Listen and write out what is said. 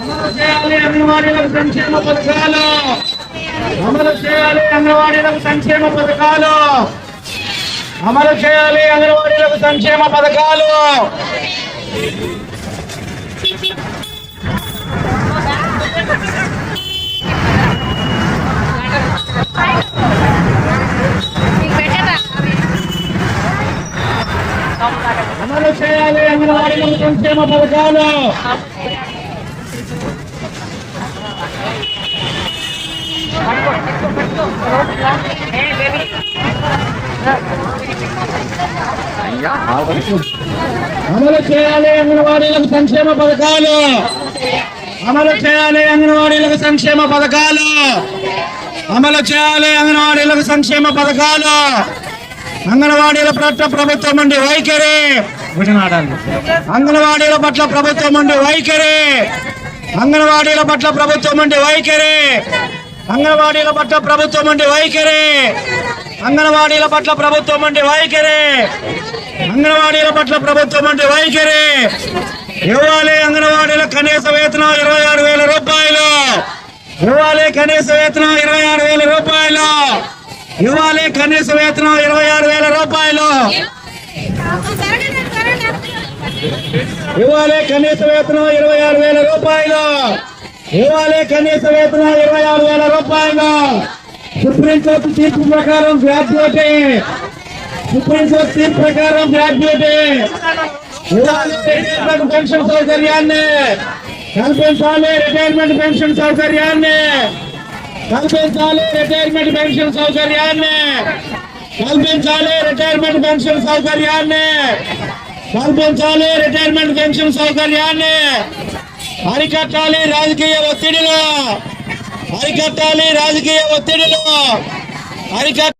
అమలు చేయాలి అంగన్వాడీలకు సంక్షేమ పథకాలు. అమలు చేయాలి అంగన్వాడీలకు సంక్షేమ పథకాలు. అమలు చేయాలి అంగన్వాడీలకు సంక్షేమ పథకాలు అమలు చేయాలి అంగన్వాడీలకు సంక్షేమ పథకాలు. అమలు చేయాలి అంగన్వాడీలకు సంక్షేమ పథకాలు. అమలు చేయాలి అంగన్వాడీలకు సంక్షేమ పథకాలు. అమలు చేయాలి అంగన్వాడీలకు సంక్షేమ పథకాలు. అంగన్వాడీల పట్ల ప్రభుత్వం నుండి వైఖరి. విడనాడాలి అంగన్వాడీల పట్ల ప్రభుత్వం నుండి వైఖరి. అంగన్వాడీల పట్ల ప్రభుత్వం నుండి వైఖరి. అంగన్వాడీల పట్ల ప్రభుత్వం నుండి వైఖరి. అంగన్వాడీల పట్ల ప్రభుత్వం నుండి వైఖరి. అంగన్వాడీల పట్ల ప్రభుత్వం నుండి వైఖరి. ఇవ్వాలి అంగన్వాడీల కనీస వేతనం ఇరవై ఆరు వేల రూపాయలు. ఇవ్వాలి కనీస వేతనం ఇరవై ఆరు వేల రూపాయలు. ఇవ్వాలి కనీస వేతనం ఇరవై ఆరు వేల రూపాయలు. ఇవ్వాలి కనీస వేతనం ఇరవై ఆరు వేల రూపాయలు. ఇవ్వాలి కనీస వేతనం ఇరవై ఆరు వేల రూపాయలు. సుప్రీంకోర్టు తీర్పు ప్రకారం గ్రాడ్యుయేటీ సుప్రీంకోర్టు తీర్పు ప్రకారం గ్రాడ్యుయేటీ ఇవ్వాలి రిటైర్మెంట్ పెన్షన్ సౌకర్యాన్ని. కల్పించాలి రిటైర్మెంట్ పెన్షన్ సౌకర్యాన్ని. కల్పించాలి రిటైర్మెంట్ పెన్షన్ సౌకర్యాన్ని. కల్పించాలి రిటైర్మెంట్ పెన్షన్ సౌకర్యాన్ని. కల్పించాలి రిటైర్మెంట్ పెన్షన్ సౌకర్యాన్ని అరికట్టాలి రాజకీయ ఒత్తిడిలో. అరికట్టాలి రాజకీయ ఒత్తిడిలో. అరికట్ట